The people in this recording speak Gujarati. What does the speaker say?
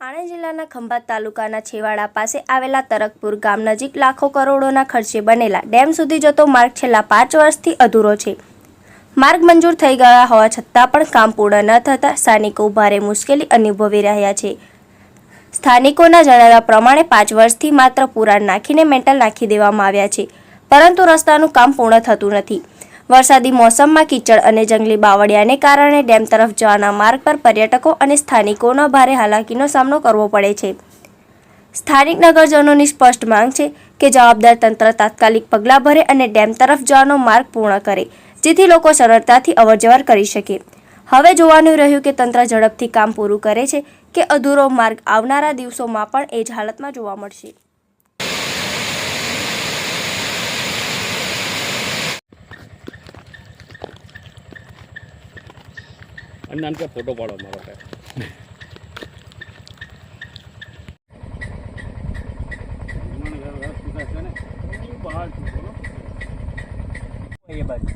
આણંદ જિલ્લાના ખંભાત તાલુકાના છેવાડા પાસે આવેલા તરકપુર ગામ નજીક લાખો કરોડોના ખર્ચે બનેલા ડેમ સુધી જતો માર્ગ છેલ્લા પાંચ વર્ષથી અધૂરો છે. માર્ગ મંજૂર થઈ ગયા હોવા છતાં પણ કામ પૂર્ણ ન થતાં સ્થાનિકો ભારે મુશ્કેલી અનુભવી રહ્યા છે. સ્થાનિકોના જણાવ્યા પ્રમાણે પાંચ વર્ષથી માત્ર પુરાણ નાખીને મેન્ટલ નાખી દેવામાં આવ્યા છે, પરંતુ રસ્તાનું કામ પૂર્ણ થતું નથી. વરસાદી મોસમમાં કીચડ અને જંગલી બાવળિયાને કારણે ડેમ તરફ જવાના માર્ગ પર પર્યટકો અને સ્થાનિકોનો ભારે હાલાકીનો સામનો કરવો પડે છે. સ્થાનિક નગરજનોની સ્પષ્ટ માંગ છે કે જવાબદાર તંત્ર તાત્કાલિક પગલાં ભરે અને ડેમ તરફ જવાનો માર્ગ પૂર્ણ કરે, જેથી લોકો સરળતાથી અવરજવર કરી શકે. હવે જોવાનું રહ્યું કે તંત્ર ઝડપથી કામ પૂરું કરે છે કે અધૂરો માર્ગ આવનારા દિવસોમાં પણ એ જ હાલતમાં જોવા મળશે. અને નાન કે ફોટો પાડો મારો કે એ બાજુ.